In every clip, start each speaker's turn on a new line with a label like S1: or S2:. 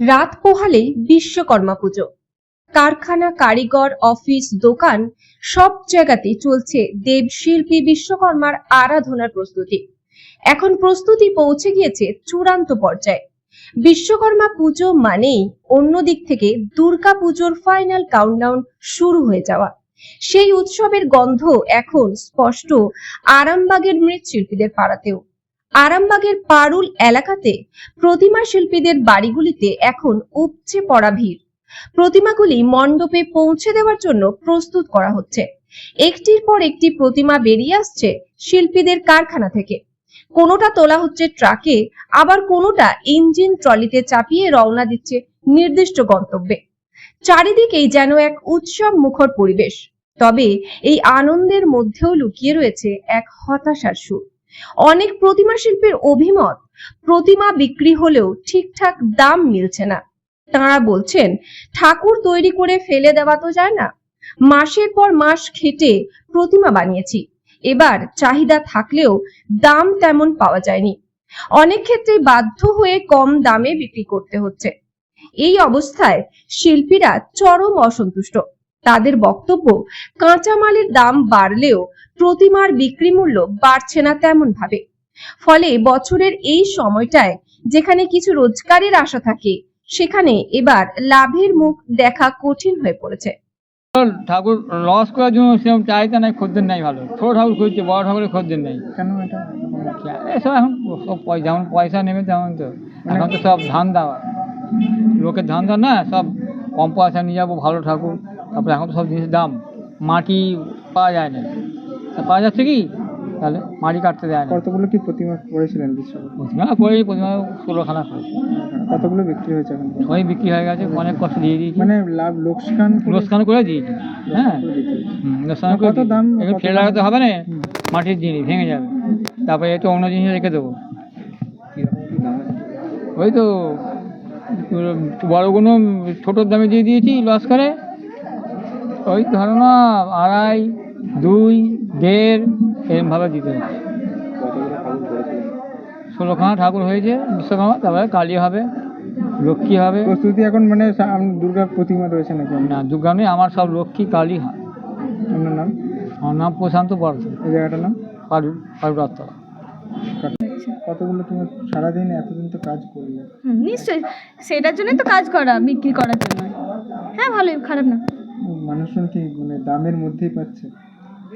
S1: রাত পোহালে বিশ্বকর্মা পুজো। কারখানা, কারিগর, অফিস, দোকান, সব জায়গাতে চলছে দেবশিল্পী বিশ্বকর্মার আরাধনার প্রস্তুতি। এখন প্রস্তুতি পৌঁছে গিয়েছে চূড়ান্ত পর্যায়ে। বিশ্বকর্মা পুজো মানেই অন্য দিক থেকে দুর্গা পুজোর ফাইনাল কাউন্টডাউন শুরু হয়ে যাওয়া। সেই উৎসবের গন্ধ এখন স্পষ্ট আরামবাগের মৃৎশিল্পীদের পাড়াতেও। আরামবাগের পারুল এলাকাতে প্রতিমা শিল্পীদের বাড়িগুলিতে এখন উপচে পড়া ভিড়। প্রতিমাগুলি মণ্ডপে পৌঁছে দেওয়ার জন্য প্রস্তুত করা হচ্ছে। একটির পর একটি প্রতিমা বেরিয়ে আসছে শিল্পীদের কারখানা থেকে। কোনোটা তোলা হচ্ছে ট্রাকে, আবার কোনোটা ইঞ্জিন ট্রলিতে চাপিয়ে রওনা দিচ্ছে নির্দিষ্ট গন্তব্যে। চারিদিকেই যেন এক উৎসব মুখর পরিবেশ। তবে এই আনন্দের মধ্যেও লুকিয়ে রয়েছে এক হতাশার সুর। অনেক প্রতিমা শিল্পীর অভিমত, প্রতিমা বিক্রি হলেও ঠিকঠাক দাম মিলছে না। তাঁরা বলছেন, ঠাকুর তৈরি করে ফেলে দেওয়া তো যায় না। মাসের পর মাস খেটে প্রতিমা বানিয়েছি। এবার চাহিদা থাকলেও দাম তেমন পাওয়া যায়নি। অনেক ক্ষেত্রে বাধ্য হয়ে কম দামে বিক্রি করতে হচ্ছে। এই অবস্থায় শিল্পীরা চরম অসন্তুষ্ট। তাদের বক্তব্য কাঁচামালের দাম বাড়লেও প্রতিমার বিক্রি মূল্য বাড়ছে না তেমন ভাবে ফলে বছরের এই সময়টায় যেখানে কিছু রোজগারের আশা থাকে সেখানে এবার লাভের মুখ দেখা কঠিন হয়ে পড়েছে।
S2: ঠাকুর লস করার জন্য সেরকম চাহিদা নাই খদ্দের নাই ভালো। ছোট ঠাকুর খুঁজছে বড় ঠাকুরের খদ্দের নাই।
S3: কেন এটা?
S2: এসব এখন সব পয়- যেমন পয়সা নেবে তেমন তো। এখন তো সব ধান দেওয়া। লোকের ধান দেওয়া না সব কম পয়সা নিয়ে যাব ভালো ঠাকুর। তারপরে এখন তো সব জিনিসের দাম মাটি পাওয়া যায় না। তা পাওয়া যাচ্ছে কি? তাহলে মাটি কাটতে দেয় না।
S3: কতগুলো কি প্রতিমা করেছিলেন বিশ্বকর্মা
S2: প্রতিমা করে প্রতিমা ষোলোখানা করে
S3: কতগুলো বিক্রি হয়েছে এখন?
S2: সবই বিক্রি হয়ে গেছে অনেক কষ্ট দিয়ে দিয়েছি।
S3: মানে লাভ লোকসান
S2: লোকসান করে দিয়েছি। হ্যাঁ। লোকসান করে
S3: কত দাম?
S2: এগুলো
S3: কত
S2: ফেলে লাগাতে হবে না মাটির জিনিস ভেঙে যাবে। তারপরে একটু অন্য জিনিস রেখে দেবো। ওই তো বড়গুলো ছোটোর দামে দিয়ে দিয়েছি লস করে। ওই ধরো না আড়াই দুই দেড় এরমভাবে দিতে হচ্ছে ষোলোখানা ঠাকুর হয়েছে বিশ্বকর্মা তারপরে কালী হবে লক্ষ্মী হবে।
S3: প্রস্তুতি এখন মানে দুর্গার প্রতিমা রয়েছে নাকি?
S2: না দুর্গা নেই আমার সব লক্ষ্মী কালী হয়।
S3: আপনার নাম?
S2: আমার নাম প্রশান্ত বর্ধ
S3: এই জায়গাটার নাম?
S2: পারু পারু রাত্তা
S3: কতগুলো তুমি সারাদিন এতদিন তো কাজ করলে?
S4: হুম, নিশ্চয়ই। সেটার জন্যই তো কাজ করা বিক্রি করার জন্য। হ্যাঁ ভালোই খারাপ না।
S3: মানুষজন কি মানে দামের মধ্যেই পাচ্ছে।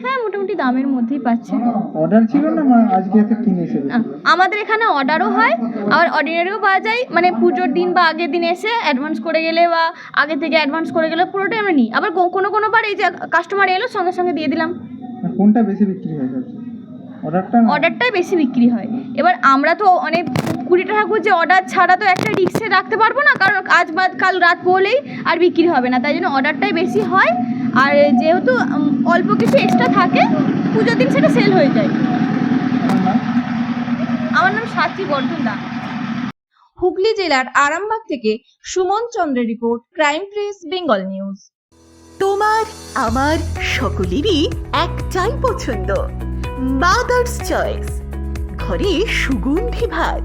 S4: হ্যাঁ মোটামুটি দামের মধ্যেই পাচ্ছে।
S3: অর্ডার ছিল না আজকে এসে কিনেছে?
S4: আমাদের এখানে অর্ডারও হয় আবার অর্ডিনারিও পাওয়া যায়। মানে পুজোর দিন বা আগের দিন এসে অ্যাডভান্স করে গেলে বা আগে থেকে অ্যাডভান্স করে গেলে পুরোটাই আমরা নিই। আবার কোনো কোনো বার এই যে কাস্টমার এলো সঙ্গে সঙ্গে দিয়ে দিলাম।
S3: কোনটা বেশি বিক্রি হয়ে? অর্ডারটা
S4: অর্ডারটাই বেশি বিক্রি হয়। এবার আমরা তো অনেক কুড়িটা ঠাকুর যে অর্ডার ছাড়া তো একটা রিক্সে রাখতে পারব না কারণ আজ বাদ কাল রাত পড়লেই আর বিক্রি হবে না। তাই জন্য অর্ডারটাই বেশি হয়। আর যেহেতু অল্প কিছু এক্সট্রা থাকে পুজোর দিন সেটা সেল হয়ে যায়। আমার নাম সাথী বর্ধন দা
S1: হুগলি জেলার আরামবাগ থেকে সুমন চন্দ্রের report crime press Bengal news.
S5: তোমার আমার সকলেরই একটাই পছন্দ মাদার্স চয়েস ঘরে সুগন্ধি ভাত।